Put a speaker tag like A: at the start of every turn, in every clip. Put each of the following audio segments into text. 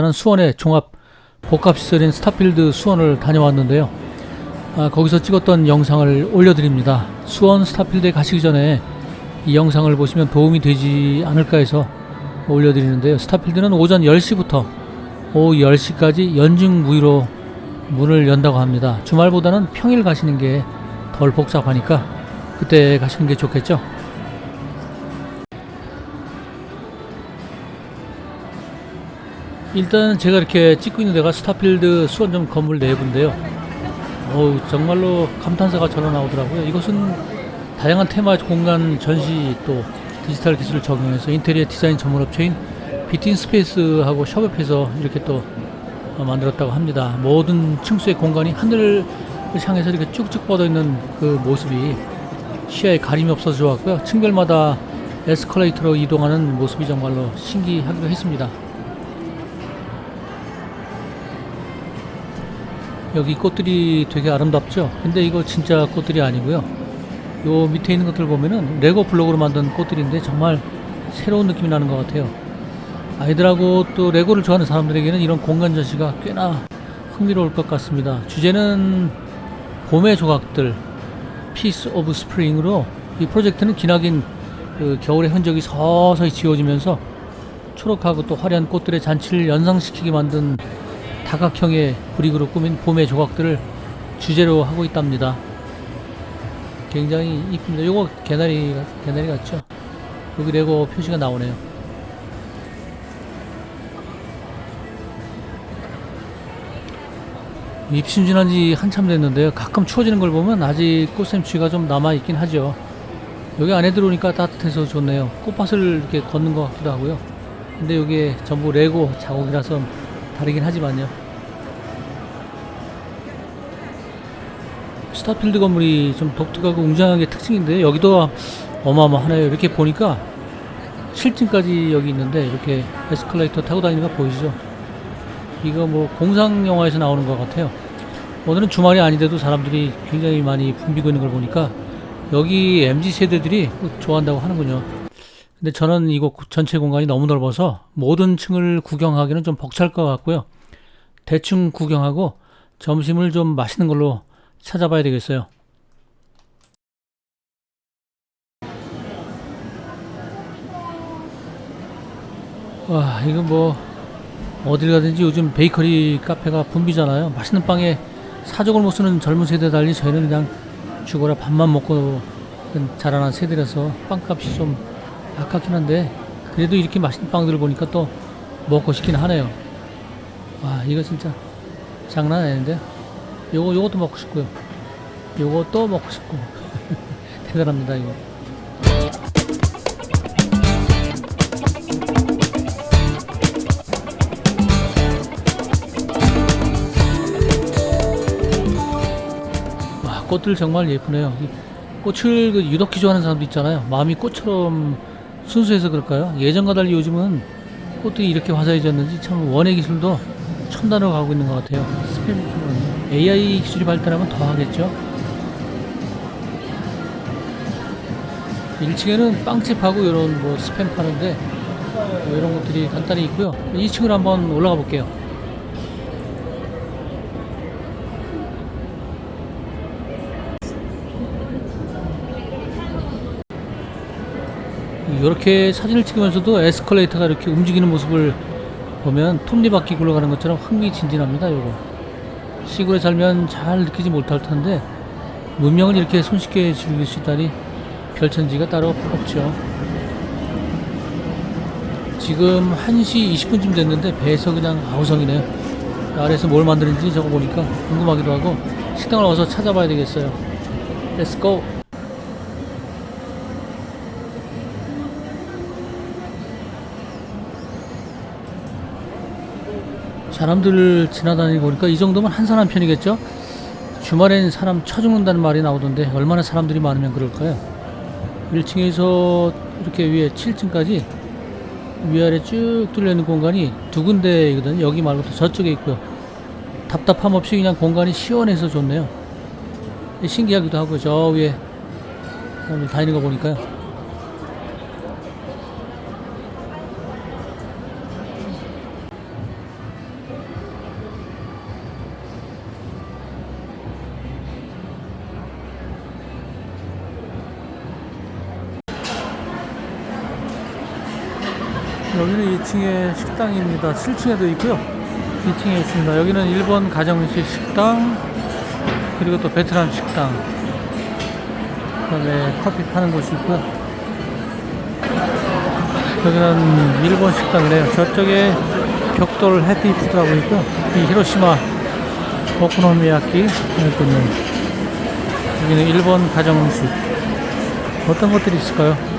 A: 일단은 수원의 종합 복합시설인 스타필드 수원을 다녀왔는데요. 아, 거기서 찍었던 영상을 올려드립니다. 수원 스타필드에 가시기 전에 이 영상을 보시면 도움이 되지 않을까 해서 올려드리는데요. 스타필드는 오전 10시부터 오후 10시까지 연중무휴로 문을 연다고 합니다. 주말보다는 평일 가시는 게 덜 복잡하니까 그때 가시는 게 좋겠죠. 일단 제가 이렇게 찍고 있는 데가 스타필드 수원점 건물 내부인데요. 어우, 정말로 감탄사가 절로 나오더라고요. 이것은 다양한 테마 공간 전시 또 디지털 기술을 적용해서 인테리어 디자인 전문 업체인 비틴 스페이스하고 협업해서 이렇게 또 어, 만들었다고 합니다. 모든 층수의 공간이 하늘을 향해서 이렇게 쭉쭉 뻗어 있는 그 모습이 시야에 가림이 없어서 좋았고요. 층별마다 에스컬레이터로 이동하는 모습이 정말로 신기하기도 했습니다. 여기 꽃들이 되게 아름답죠? 근데 이거 진짜 꽃들이 아니고요. 요 밑에 있는 것들 보면은 레고 블록으로 만든 꽃들인데 정말 새로운 느낌이 나는 것 같아요. 아이들하고 또 레고를 좋아하는 사람들에게는 이런 공간 전시가 꽤나 흥미로울 것 같습니다. 주제는 봄의 조각들, 피스 오브 스프링으로 이 프로젝트는 기나긴 그 겨울의 흔적이 서서히 지워지면서 초록하고 또 화려한 꽃들의 잔치를 연상시키게 만든 다각형의 브릭으로 꾸민 봄의 조각들을 주제로 하고 있답니다. 굉장히 이쁩니다. 요거 개나리, 개나리 같죠? 여기 레고 표시가 나오네요. 입신 지난 지 한참 됐는데요. 가끔 추워지는 걸 보면 아직 꽃샘추위가 좀 남아있긴 하죠. 여기 안에 들어오니까 따뜻해서 좋네요. 꽃밭을 이렇게 걷는 것 같기도 하고요. 근데 여기에 전부 레고 자국이라서 다르긴 하지만요. 스타필드 건물이 좀 독특하고 웅장한 게 특징인데 여기도 어마어마하네요. 이렇게 보니까 7층까지 여기 있는데 이렇게 에스컬레이터 타고 다니는 거 보이시죠? 이거 뭐 공상 영화에서 나오는 것 같아요. 오늘은 주말이 아닌데도 사람들이 굉장히 많이 붐비고 있는 걸 보니까 여기 MZ 세대들이 좋아한다고 하는군요. 근데 저는 이곳 전체 공간이 너무 넓어서 모든 층을 구경하기는 좀 벅찰 것 같고요. 대충 구경하고 점심을 좀 맛있는 걸로 찾아봐야 되겠어요. 와, 이거 뭐 어딜 가든지 요즘 베이커리 카페가 붐비잖아요. 맛있는 빵에 사족을 못 쓰는 젊은 세대 달리 저희는 그냥 죽어라 밥만 먹고 자라난 세대라서 빵값이 좀 아깝긴 한데 그래도 이렇게 맛있는 빵들을 보니까 또 먹고 싶긴 하네요. 와 이거 진짜 장난 아닌데 요거 요것도 먹고 싶고요. 요것도 먹고 싶고 대단합니다 이거. 와 꽃들 정말 예쁘네요. 이 꽃을 그 유독히 좋아하는 사람도 있잖아요. 마음이 꽃처럼 순수해서 그럴까요? 예전과 달리 요즘은 꽃들이 이렇게 화사해졌는지 참 원예 기술도 첨단으로 가고 있는 것 같아요. 스팸 AI 기술이 발달하면 더 하겠죠. 1층에는 빵집하고 이런 뭐 스팸 파는데 뭐 이런 것들이 간단히 있고요. 2층으로 한번 올라가 볼게요. 이렇게 사진을 찍으면서도 에스컬레이터가 이렇게 움직이는 모습을 보면 톱니바퀴 굴러가는 것처럼 흥미진진합니다. 요거 시골에 살면 잘 느끼지 못할 텐데 문명을 이렇게 손쉽게 즐길 수 있다니 별천지가 따로 없죠. 지금 1시 20분쯤 됐는데 배에서 그냥 아우성이네요. 아래에서 뭘 만드는지 저거 보니까 궁금하기도 하고 식당을 어서 찾아봐야 되겠어요. Let's go. 사람들 지나다니고 보니까 이 정도면 한산한 편이겠죠? 주말엔 사람 쳐 죽는다는 말이 나오던데 얼마나 사람들이 많으면 그럴까요? 1층에서 이렇게 위에 7층까지 위아래 쭉 뚫려있는 공간이 두 군데이거든요. 여기 말고도 저쪽에 있고요. 답답함 없이 그냥 공간이 시원해서 좋네요. 신기하기도 하고 저 위에 사람들 다니는 거 보니까요. 여기는 2층에 식당입니다. 7층에도 있고요. 2층에 있습니다. 여기는 일본 가정식 식당, 그리고 또 베트남 식당, 그 다음에 커피 파는 곳이 있고요. 여기는 일본 식당이네요. 저쪽에 벽돌 해피푸드라고 있고요. 이 히로시마 오코노미야키 있거든요. 여기는 일본 가정식. 어떤 것들이 있을까요?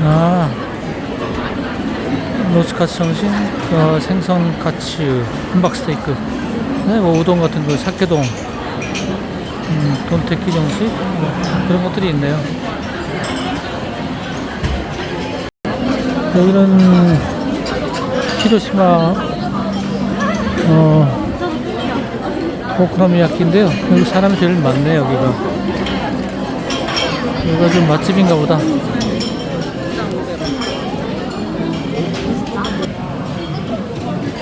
A: 아, 로스카츠 정신, 어, 생선 카츠, 함박스테이크, 네, 뭐 우동 같은 거, 사케동, 음, 돈테키 정식 뭐 그런 것들이 있네요. 여기는 히로시마 어, 오크라미야키인데요. 여기 사람이 제일 많네 여기가. 여기가 좀 맛집인가 보다.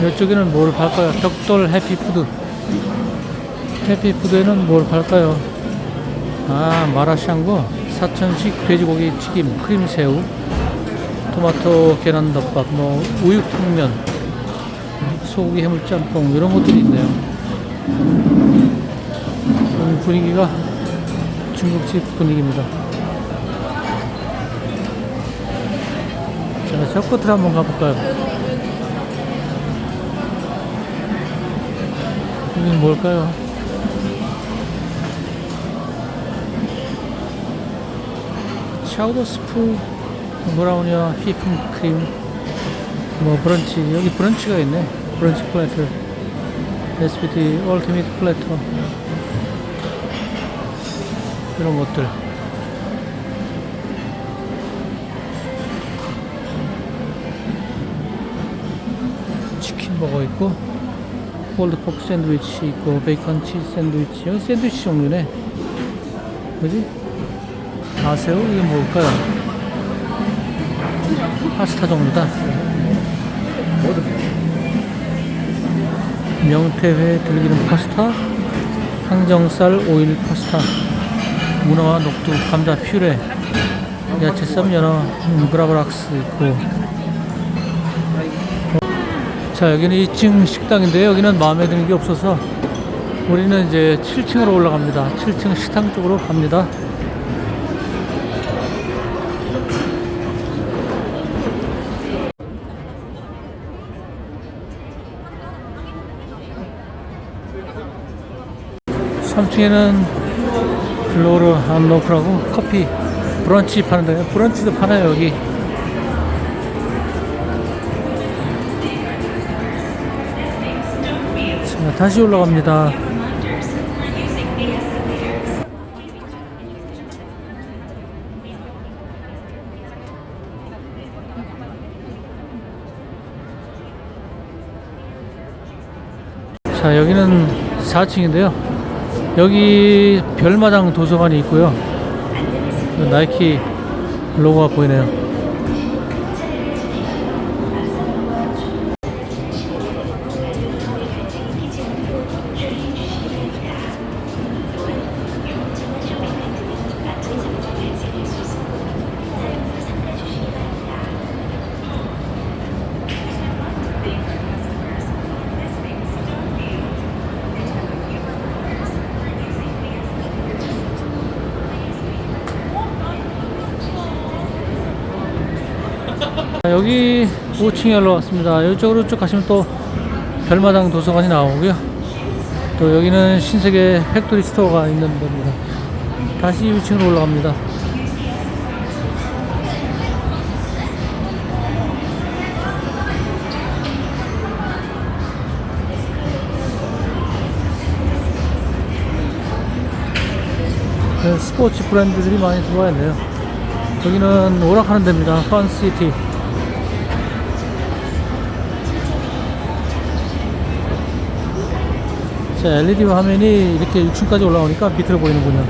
A: 이쪽에는 뭘 팔까요? 벽돌 해피푸드. 해피푸드에는 뭘 팔까요? 아, 마라샹궈, 사천식 돼지고기 튀김, 크림새우, 토마토 계란덮밥, 뭐 우육탕면, 소고기 해물짬뽕 이런 것들이 있네요. 음, 분위기가 중국집 분위기입니다. 자, 저 끝으로 한번 가볼까요? 여긴 뭘까요? 샤우더 스프, 브라우니와 휘핑 크림, 뭐 브런치 여기 브런치가 있네. 브런치 플래터, SPT 얼티미트 플래터 이런 것들. 치킨 버거 있고 콜드 포크 샌드위치 있고 베이컨 치즈 샌드위치 여기 샌드위치 종류네 그지? 아세요? 이게 뭘까요? 파스타 종류다 명태회 들기름 파스타 항정살 오일 파스타 문어와 녹두 감자 퓨레 야채 쌈 연어 음, 그라브락스 있고 자 여기는 2층 식당인데 여기는 마음에 드는 게 없어서 우리는 이제 7층으로 올라갑니다. 7층 식당 쪽으로 갑니다. 삼층에는 블로르 안노크라고 커피 브런치 파는데 브런치도 파나요 여기 자, 다시 올라갑니다. 자, 여기는 4층인데요. 여기 별마당 도서관이 있고요. 나이키 로고가 보이네요. 여기 5층에 올라왔습니다. 이쪽으로 쭉 가시면 또 별마당 도서관이 나오고요. 또 여기는 신세계 팩토리 스토어가 있는 데입니다. 다시 2층으로 올라갑니다. 네, 스포츠 브랜드들이 많이 들어와 있네요. 여기는 오락하는 데입니다. 펀시티. 자, LED 화면이 이렇게 6층까지 올라오니까 밑으로 보이는군요.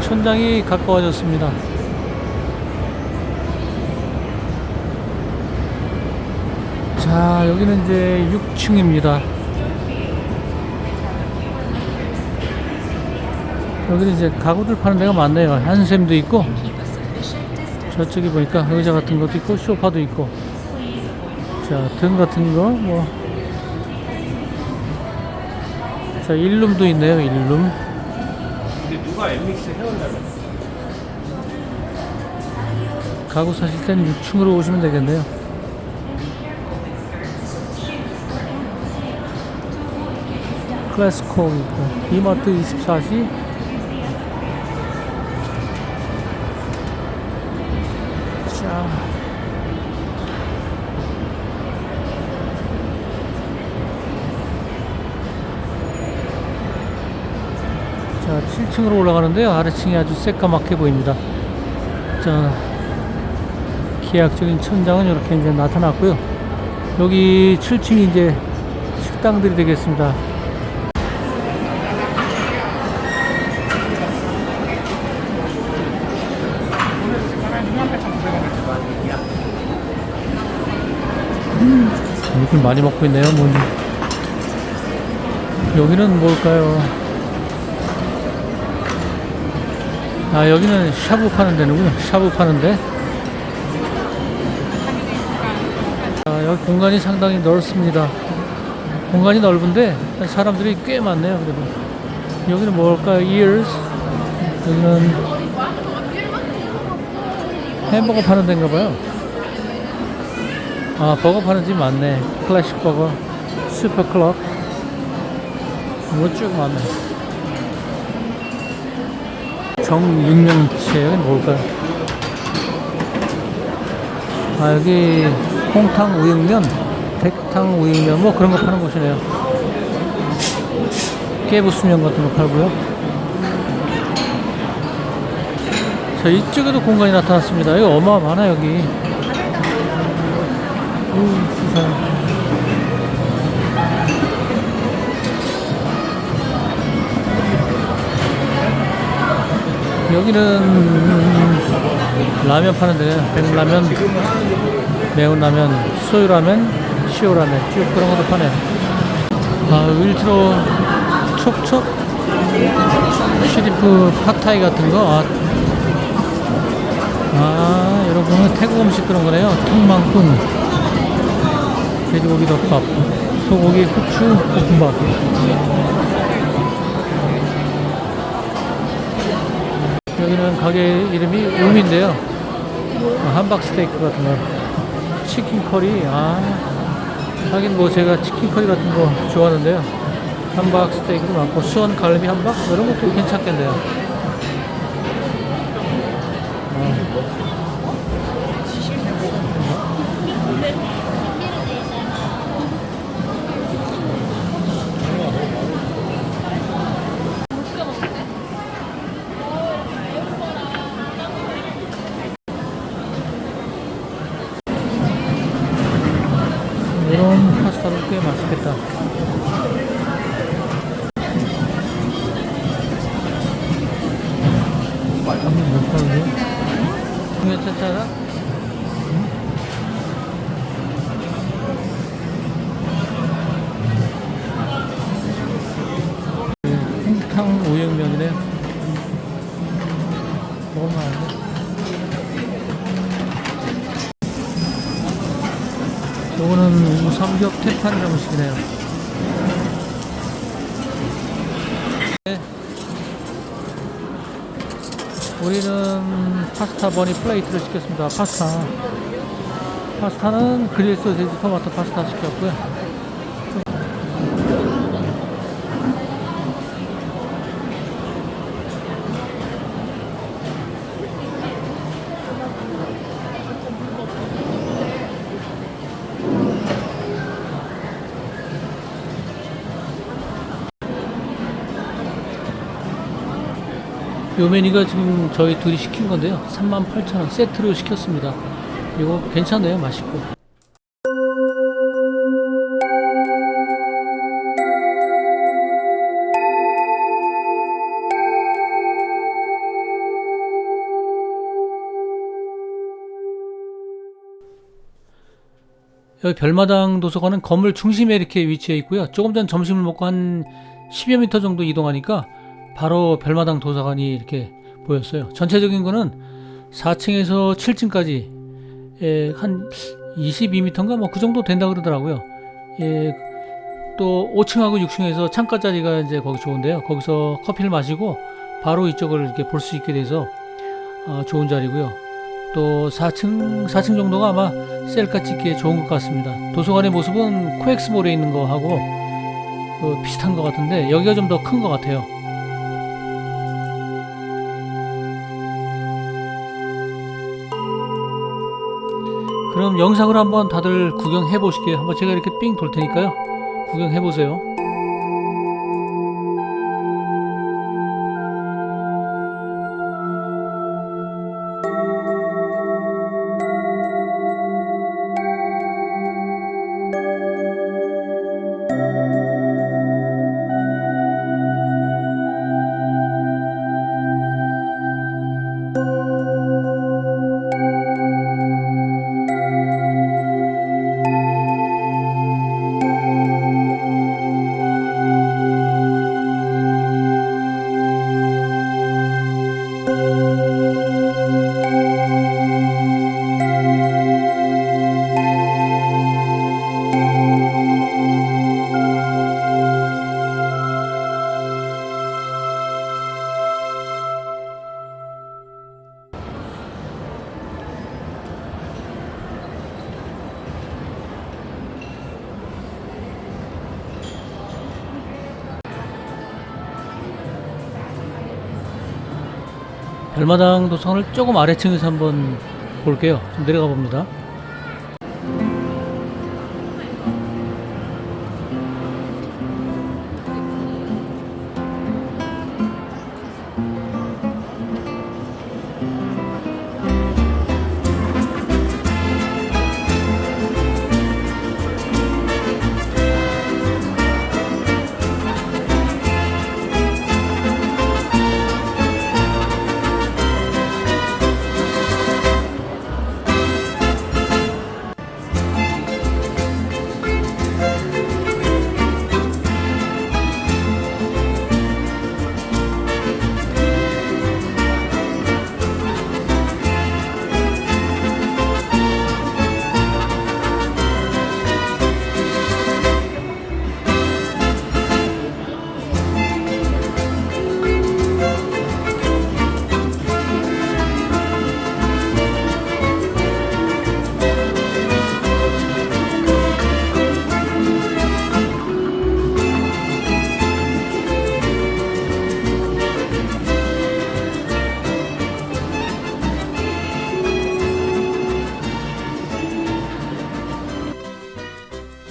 A: 천장이 가까워졌습니다. 자, 여기는 이제 6층입니다. 여기는 이제 가구들 파는 데가 많네요. 한샘도 있고 저쪽에 보니까 의자 같은 것도 있고 소파도 있고 자등 같은 거 뭐. 자 일룸도 있네요. 일룸.
B: 근데 누가 엠믹스 해온다고?
A: 가구 사실 때는 6층으로 오시면 되겠네요. 클래스코 있고 이마트 24시 자, 7층으로 올라가는데요. 아래층이 아주 새까맣게 보입니다. 자, 계약적인 천장은 이렇게 이제 나타났고요. 여기 7층이 이제 식당들이 되겠습니다. 이걸 많이 먹고 있네요. 뭐 여기는 뭘까요? 아 여기는 샤브 파는 데는군요. 샤브 파는데. 아, 여기 공간이 상당히 넓습니다. 공간이 넓은데 사람들이 꽤 많네요. 그래도 여기는 뭘까요? Ears. 여기는 햄버거 파는 데인가 봐요. 아 버거 파는 집 많네. 클래식 버거, 슈퍼 클럽. 뭐쭉 많네. 정육면체 여기는 뭘까요? 아 여기 홍탕 우육면, 백탕 우육면 뭐 그런 거 파는 곳이네요. 깨부수면 같은 거 팔고요. 자 이쪽에도 공간이 나타났습니다. 이거 어마어마하나 여기. 오 세상 여기는 라면 파는 데요. 백라면, 매운 라면, 소유라면, 시오라면 쭉 그런 것도 파네요. 아, 일트로 촉촉 시리프 팟타이 같은 거. 아, 아 여러분 태국 음식 그런 거네요. 통망꾼, 돼지고기 덮밥, 소고기 후추 볶음밥. 여기는 가게 이름이 음인데요. 어, 함박 스테이크 같은 거. 치킨 커리. 아, 하긴 뭐 제가 치킨 커리 같은 거 좋아하는데요. 함박 스테이크도 많고, 수원 갈비 함박? 이런 것도 괜찮겠네요. 이런 파스타도 꽤 맛있겠다. 몇 번이요? 괜찮잖아? 홍 우삼겹 태판 정식이네요. 네. 우리는 파스타 버니 플레이트를 시켰습니다. 파스타. 파스타는 그릴 소세지 토마토 파스타 시켰고요. 요 메뉴가 지금 저희 둘이 시킨 건데요. 38,000원 세트로 시켰습니다. 이거 괜찮네요. 맛있고. 여기 별마당 도서관은 건물 중심에 이렇게 위치해 있고요. 조금 전 점심을 먹고 한 10여 미터 정도 이동하니까 바로 별마당 도서관이 이렇게 보였어요. 전체적인 거는 4층에서 7층까지 예, 한 22m인가 뭐 그 정도 된다 그러더라고요. 예, 또 5층하고 6층에서 창가 자리가 이제 거기 좋은데요. 거기서 커피를 마시고 바로 이쪽을 이렇게 볼 수 있게 돼서 어, 좋은 자리고요. 또 4층 4층 정도가 아마 셀카 찍기에 좋은 것 같습니다. 도서관의 모습은 코엑스몰에 있는 거하고 어, 비슷한 것 같은데 여기가 좀 더 큰 것 같아요. 그럼 영상을 한번 다들 구경해 보실게요. 한번 제가 이렇게 삥 돌 테니까요. 구경해 보세요. 별마당 도서관을 조금 아래층에서 한번 볼게요. 좀 내려가 봅니다.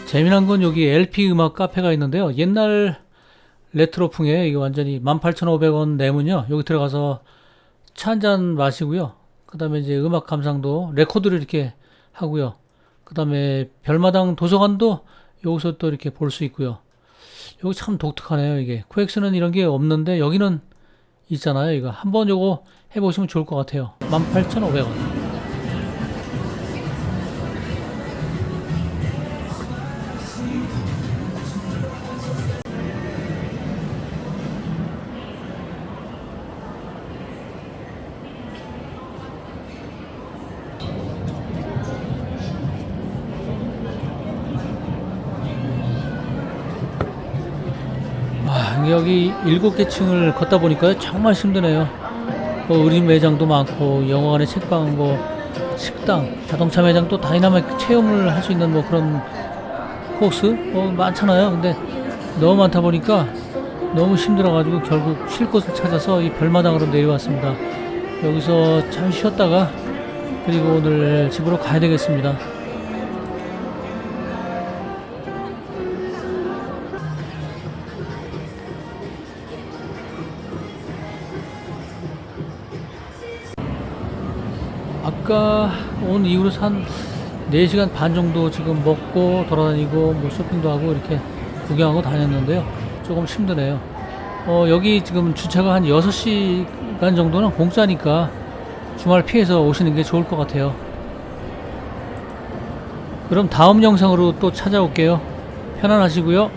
A: 재미난 건 여기 LP 음악 카페가 있는데요. 옛날 레트로풍의 이게 완전히 18,500원 내면요. 여기 들어가서 차 한 잔 마시고요. 그 다음에 이제 음악 감상도 레코드를 이렇게 하고요. 그 다음에 별마당 도서관도 여기서 또 이렇게 볼 수 있고요. 여기 참 독특하네요, 이게. 코엑스는 이런 게 없는데 여기는 있잖아요, 이거. 한번 요거 해 보시면 좋을 것 같아요. 18,500원. 여기 일곱 개 층을 걷다 보니까 정말 힘드네요. 뭐 의류 매장도 많고 영화관에 책방, 뭐 식당, 자동차 매장 또 다이나믹 체험을 할 수 있는 뭐 그런 코스 뭐 많잖아요. 근데 너무 많다 보니까 너무 힘들어가지고 결국 쉴 곳을 찾아서 이 별마당으로 내려왔습니다. 여기서 잘 쉬었다가 그리고 오늘 집으로 가야 되겠습니다. 아까 온 이후로 한 4시간 반 정도 지금 먹고 돌아다니고 뭐 쇼핑도 하고 이렇게 구경하고 다녔는데요. 조금 힘드네요. 어, 여기 지금 주차가 한 6시간 정도는 공짜니까 주말 피해서 오시는 게 좋을 것 같아요. 그럼 다음 영상으로 또 찾아올게요. 편안하시고요.